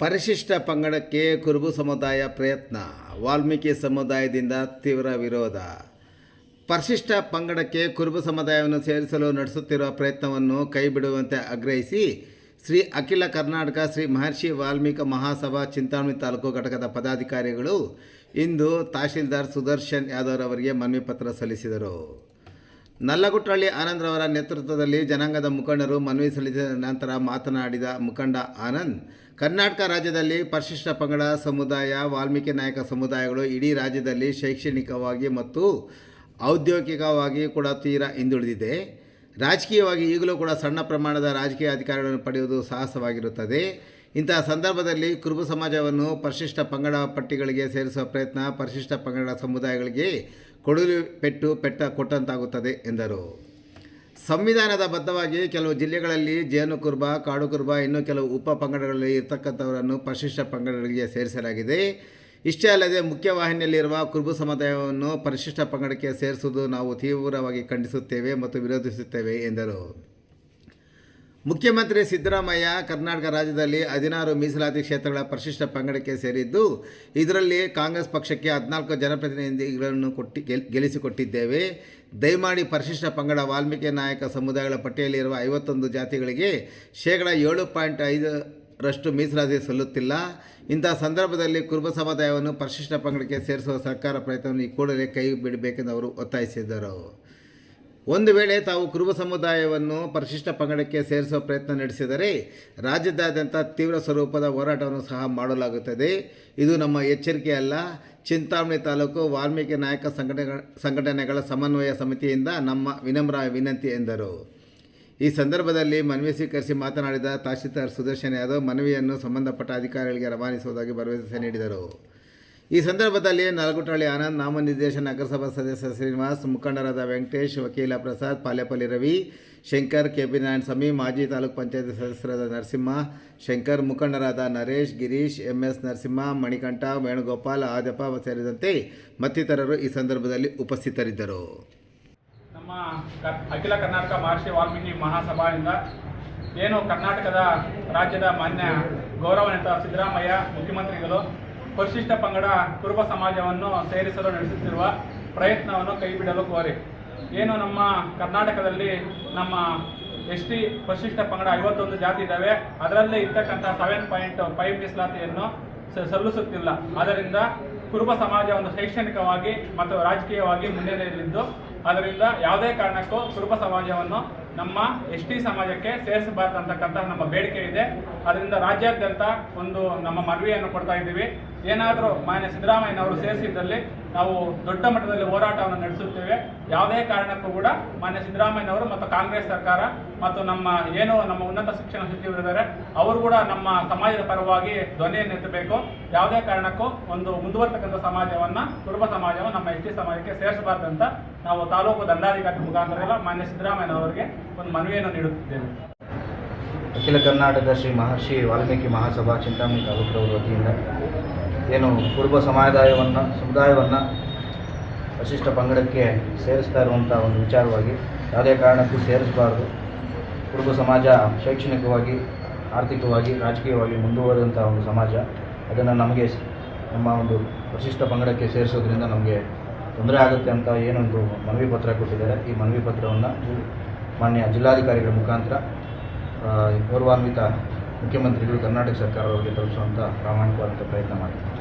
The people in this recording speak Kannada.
ಪರಿಶಿಷ್ಟ ಪಂಗಡಕ್ಕೆ ಕುರುಬು ಸಮುದಾಯ ಪ್ರಯತ್ನ. ವಾಲ್ಮೀಕಿ ಸಮುದಾಯದಿಂದ ತೀವ್ರ ವಿರೋಧ. ಪರಿಶಿಷ್ಟ ಪಂಗಡಕ್ಕೆ ಕುರುಬು ಸಮುದಾಯವನ್ನು ಸೇರಿಸಲು ನಡೆಸುತ್ತಿರುವ ಪ್ರಯತ್ನವನ್ನು ಕೈಬಿಡುವಂತೆ ಆಗ್ರಹಿಸಿ ಶ್ರೀ ಅಖಿಲ ಕರ್ನಾಟಕ ಶ್ರೀ ಮಹರ್ಷಿ ವಾಲ್ಮೀಕಿ ಮಹಾಸಭಾ ಚಿಂತಾಮಣಿ ತಾಲೂಕು ಘಟಕದ ಪದಾಧಿಕಾರಿಗಳು ಇಂದು ತಹಶೀಲ್ದಾರ್ ಸುದರ್ಶನ್ ಯಾದವ್ ಅವರಿಗೆ ಮನವಿ ಪತ್ರ ಸಲ್ಲಿಸಿದರು. ನಲ್ಲಗುಟ್ಟಳ್ಳಿ ಆನಂದ್ರವರ ನೇತೃತ್ವದಲ್ಲಿ ಜನಾಂಗದ ಮುಖಂಡರು ಮನವಿ ಸಲ್ಲಿಸಿದ ನಂತರ ಮಾತನಾಡಿದ ಮುಖಂಡ ಆನಂದ್, ಕರ್ನಾಟಕ ರಾಜ್ಯದಲ್ಲಿ ಪರಿಶಿಷ್ಟ ಪಂಗಡ ಸಮುದಾಯ, ವಾಲ್ಮೀಕಿ ನಾಯಕ ಸಮುದಾಯಗಳು ಇಡೀ ರಾಜ್ಯದಲ್ಲಿ ಶೈಕ್ಷಣಿಕವಾಗಿ ಮತ್ತು ಔದ್ಯೋಗಿಕವಾಗಿ ಕೂಡ ತೀರಾ ಹಿಂದುಳಿದಿದೆ. ರಾಜಕೀಯವಾಗಿ ಈಗಲೂ ಕೂಡ ಸಣ್ಣ ಪ್ರಮಾಣದ ರಾಜಕೀಯ ಅಧಿಕಾರಗಳನ್ನು ಪಡೆಯುವುದು ಸಾಹಸವಾಗಿರುತ್ತದೆ. ಇಂತಹ ಸಂದರ್ಭದಲ್ಲಿ ಕುರುಬು ಸಮಾಜವನ್ನು ಪರಿಶಿಷ್ಟ ಪಂಗಡ ಪಟ್ಟಿಗಳಿಗೆ ಸೇರಿಸುವ ಪ್ರಯತ್ನ ಪರಿಶಿಷ್ಟ ಪಂಗಡ ಸಮುದಾಯಗಳಿಗೆ ಕೊಡಲು ಪೆಟ್ಟು ಪೆಟ್ಟ ಕೊಟ್ಟಂತಾಗುತ್ತದೆ ಎಂದರು. ಸಂವಿಧಾನದ ಬದ್ಧವಾಗಿ ಕೆಲವು ಜಿಲ್ಲೆಗಳಲ್ಲಿ ಜೇನು ಕುರುಬ, ಕಾಡು ಕುರುಬ, ಇನ್ನೂ ಕೆಲವು ಉಪ ಪಂಗಡಗಳಲ್ಲಿ ಇರತಕ್ಕಂಥವರನ್ನು ಪರಿಶಿಷ್ಟ ಪಂಗಡಗಳಿಗೆ ಸೇರಿಸಲಾಗಿದೆ. ಇಷ್ಟೇ ಅಲ್ಲದೆ ಮುಖ್ಯವಾಹಿನಿಯಲ್ಲಿರುವ ಕುರುಬು ಸಮುದಾಯವನ್ನು ಪರಿಶಿಷ್ಟ ಪಂಗಡಕ್ಕೆ ಸೇರಿಸುವುದು ನಾವು ತೀವ್ರವಾಗಿ ಖಂಡಿಸುತ್ತೇವೆ ಮತ್ತು ವಿರೋಧಿಸುತ್ತೇವೆ ಎಂದರು. ಮುಖ್ಯಮಂತ್ರಿ ಸಿದ್ದರಾಮಯ್ಯ ಕರ್ನಾಟಕ ರಾಜ್ಯದಲ್ಲಿ ಹದಿನಾರು ಮೀಸಲಾತಿ ಕ್ಷೇತ್ರಗಳ ಪರಿಶಿಷ್ಟ ಪಂಗಡಕ್ಕೆ ಸೇರಿದ್ದು, ಇದರಲ್ಲಿ ಕಾಂಗ್ರೆಸ್ ಪಕ್ಷಕ್ಕೆ ಹದಿನಾಲ್ಕು ಜನಪ್ರತಿನಿಧಿಗಳನ್ನು ಕೊಟ್ಟಿ, ಗೆಲ್, ಗೆಲ್ಲಿಸಿಕೊಟ್ಟಿದ್ದೇವೆ. ದಯಮಾಡಿ ಪರಿಶಿಷ್ಟ ಪಂಗಡ ವಾಲ್ಮೀಕಿ ನಾಯಕ ಸಮುದಾಯಗಳ ಪಟ್ಟಿಯಲ್ಲಿರುವ ಐವತ್ತೊಂದು ಜಾತಿಗಳಿಗೆ ಶೇಕಡ ಏಳು ಪಾಯಿಂಟ್ ಐದರಷ್ಟು ಮೀಸಲಾತಿ ಸಲ್ಲುತ್ತಿಲ್ಲ. ಇಂತಹ ಸಂದರ್ಭದಲ್ಲಿ ಕುರುಬ ಸಮುದಾಯವನ್ನು ಪರಿಶಿಷ್ಟ ಪಂಗಡಕ್ಕೆ ಸೇರಿಸುವ ಸರ್ಕಾರ ಪ್ರಯತ್ನವನ್ನು ಈ ಕೂಡಲೇ ಕೈ ಬಿಡಬೇಕೆಂದು ಅವರು ಒತ್ತಾಯಿಸಿದರು. ಒಂದು ವೇಳೆ ತಾವು ಕುರುಬ ಸಮುದಾಯವನ್ನು ಪರಿಶಿಷ್ಟ ಪಂಗಡಕ್ಕೆ ಸೇರಿಸುವ ಪ್ರಯತ್ನ ನಡೆಸಿದರೆ ರಾಜ್ಯದಾದ್ಯಂತ ತೀವ್ರ ಸ್ವರೂಪದ ಹೋರಾಟವನ್ನು ಸಹ ಮಾಡಲಾಗುತ್ತದೆ. ಇದು ನಮ್ಮ ಎಚ್ಚರಿಕೆ ಅಲ್ಲ. ಚಿಂತಾಮಣಿ ತಾಲೂಕು ವಾಲ್ಮೀಕಿ ನಾಯಕ ಸಂಘಟನೆಗಳ ಸಂಘಟನೆಗಳ ಸಮನ್ವಯ ಸಮಿತಿಯಿಂದ ನಮ್ಮ ವಿನಮ್ರ ವಿನಂತಿ ಎಂದರು. ಈ ಸಂದರ್ಭದಲ್ಲಿ ಮನವಿ ಸ್ವೀಕರಿಸಿ ಮಾತನಾಡಿದ ತಹಶೀಲ್ದಾರ್ ಸುದರ್ಶನ್ ಯಾದವ್ ಮನವಿಯನ್ನು ಸಂಬಂಧಪಟ್ಟ ಅಧಿಕಾರಿಗಳಿಗೆ ರವಾನಿಸುವುದಾಗಿ ಭರವಸೆ ನೀಡಿದರು. ಈ ಸಂದರ್ಭದಲ್ಲಿ ನಲಗುಟ್ಟಳ್ಳಿ ಆನಂದ್ ನಾಮನಿರ್ದೇಶನ ನಗರಸಭಾ ಸದಸ್ಯ ಶ್ರೀನಿವಾಸ್, ಮುಖಂಡರಾದ ವೆಂಕಟೇಶ್, ವಕೀಲ ಪ್ರಸಾದ್, ಪಾಲೆಪಲ್ಲಿ ರವಿ, ಶಂಕರ್ ಕೆ ಪಿ ನಾರಾಯಣ ಸ್ವಾಮಿ ಮಾಜಿ ತಾಲೂಕು ಪಂಚಾಯತ್ ಸದಸ್ಯರಾದ ನರಸಿಂಹ, ಶಂಕರ್, ಮುಖಂಡರಾದ ನರೇಶ್, ಗಿರೀಶ್ ಎಂ ಎಸ್ ನರಸಿಂಹ, ಮಣಿಕಂಠ, ವೇಣುಗೋಪಾಲ್ ಆದಪ್ಪ ಸೇರಿದಂತೆ ಮತ್ತಿತರರು ಈ ಸಂದರ್ಭದಲ್ಲಿ ಉಪಸ್ಥಿತರಿದ್ದರು. ನಮ್ಮ ಅಖಿಲ ಕರ್ನಾಟಕ ಮಹರ್ಷಿ ವಾಲ್ಮೀಕಿ ಮಹಾಸಭಾದಿಂದ ಏನು ಕರ್ನಾಟಕದ ರಾಜ್ಯದ ಮಾನ್ಯ ಗೌರವಾನ್ವಿತ ಸಿದ್ದರಾಮಯ್ಯ ಮುಖ್ಯಮಂತ್ರಿಗಳು ಪರಿಶಿಷ್ಟ ಪಂಗಡ ಕುರುಬ ಸಮಾಜವನ್ನು ಸೇರಿಸಲು ನಡೆಸುತ್ತಿರುವ ಪ್ರಯತ್ನವನ್ನು ಕೈಬಿಡಲು ಕೋರಿ. ಏನು ನಮ್ಮ ಕರ್ನಾಟಕದಲ್ಲಿ ನಮ್ಮ ಎಸ್ ಟಿ ಪರಿಶಿಷ್ಟ ಪಂಗಡ ಐವತ್ತೊಂದು ಜಾತಿ ಇದ್ದಾವೆ, ಅದರಲ್ಲೇ ಇರ್ತಕ್ಕಂಥ ಸೆವೆನ್ ಪಾಯಿಂಟ್ ಫೈವ್ ಮೀಸಲಾತಿಯನ್ನು ಸಲ್ಲಿಸುತ್ತಿಲ್ಲ. ಆದ್ದರಿಂದ ಕುರುಬ ಸಮಾಜ ಒಂದು ಶೈಕ್ಷಣಿಕವಾಗಿ ಮತ್ತು ರಾಜಕೀಯವಾಗಿ ಮುನ್ನೆಲೆಯಲ್ಲಿದ್ದು ಅದರಿಂದ ಯಾವುದೇ ಕಾರಣಕ್ಕೂ ಕುರುಬ ಸಮಾಜವನ್ನು ನಮ್ಮ ಎಸ್ ಟಿ ಸಮಾಜಕ್ಕೆ ಸೇರಿಸಬಾರ್ದು ಅಂತಕ್ಕಂತಹ ನಮ್ಮ ಬೇಡಿಕೆ ಇದೆ. ಅದರಿಂದ ರಾಜ್ಯಾದ್ಯಂತ ಒಂದು ನಮ್ಮ ಮನವಿಯನ್ನು ಕೊಡ್ತಾ ಇದ್ದೀವಿ. ಏನಾದರೂ ಮಾನ್ಯ ಸಿದ್ದರಾಮಯ್ಯನವರು ಸೇರಿಸಿದ್ದಲ್ಲಿ ನಾವು ದೊಡ್ಡ ಮಟ್ಟದಲ್ಲಿ ಹೋರಾಟವನ್ನು ನಡೆಸುತ್ತೇವೆ. ಯಾವುದೇ ಕಾರಣಕ್ಕೂ ಕೂಡ ಮಾನ್ಯ ಸಿದ್ದರಾಮಯ್ಯನವರು ಮತ್ತು ಕಾಂಗ್ರೆಸ್ ಸರ್ಕಾರ ಮತ್ತು ನಮ್ಮ ಏನು ನಮ್ಮ ಉನ್ನತ ಶಿಕ್ಷಣ ಸಚಿವರಿದ್ದಾರೆ, ಅವರು ಕೂಡ ನಮ್ಮ ಸಮಾಜದ ಪರವಾಗಿ ಧ್ವನಿಯನ್ನು ಎತ್ತಬೇಕು. ಯಾವುದೇ ಕಾರಣಕ್ಕೂ ಒಂದು ಮುಂದುವರ್ತಕ್ಕಂಥ ಸಮಾಜವನ್ನು, ಕುರುಬ ಸಮಾಜವನ್ನು ನಮ್ಮ ಎಸ್ ಟಿ ಸಮಾಜಕ್ಕೆ ಅಂತ ನಾವು ತಾಲೂಕು ದಂಡಾಧಿಕಾರಿ ಮುಖಾಂತರ ಮಾನ್ಯ ಸಿದ್ದರಾಮಯ್ಯನವರಿಗೆ ಒಂದು ಮನವಿಯನ್ನು ನೀಡುತ್ತಿದ್ದೇನೆ. ಅಖಿಲ ಕರ್ನಾಟಕ ಶ್ರೀ ಮಹರ್ಷಿ ವಾಲ್ಮೀಕಿ ಮಹಾಸಭಾ ಚಿಂತಾಮಣಿ ತಾಲೂಕರವರ ವತಿಯಿಂದ ಏನು ಕುರುಬ ಸಮುದಾಯವನ್ನು ಸಮುದಾಯವನ್ನು ವಶಿಷ್ಠ ಪಂಗಡಕ್ಕೆ ಸೇರಿಸ್ತಾ ಇರುವಂಥ ಒಂದು ವಿಚಾರವಾಗಿ ಯಾವುದೇ ಕಾರಣಕ್ಕೂ ಸೇರಿಸಬಾರ್ದು. ಕುರುಬ ಸಮಾಜ ಶೈಕ್ಷಣಿಕವಾಗಿ, ಆರ್ಥಿಕವಾಗಿ, ರಾಜಕೀಯವಾಗಿ ಮುಂದುವರೆದಂಥ ಒಂದು ಸಮಾಜ. ಅದನ್ನು ನಮಗೆ ನಮ್ಮ ಒಂದು ವಶಿಷ್ಠ ಪಂಗಡಕ್ಕೆ ಸೇರಿಸೋದ್ರಿಂದ ನಮಗೆ ತೊಂದರೆ ಆಗುತ್ತೆ ಅಂತ ಏನೊಂದು ಮನವಿ ಪತ್ರ ಕೊಟ್ಟಿದ್ದಾರೆ. ಈ ಮನವಿ ಪತ್ರವನ್ನು ಮಾನ್ಯ ಜಿಲ್ಲಾಧಿಕಾರಿಗಳ ಮುಖಾಂತರ ಗೌರವಾನ್ವಿತ ಮುಖ್ಯಮಂತ್ರಿಗಳು ಕರ್ನಾಟಕ ಸರ್ಕಾರದವರಿಗೆ ತಲುಪಿಸುವಂಥ ಪ್ರಾಮಾಣಿಕವಾದಂಥ ಪ್ರಯತ್ನ ಮಾಡ್ತೀವಿ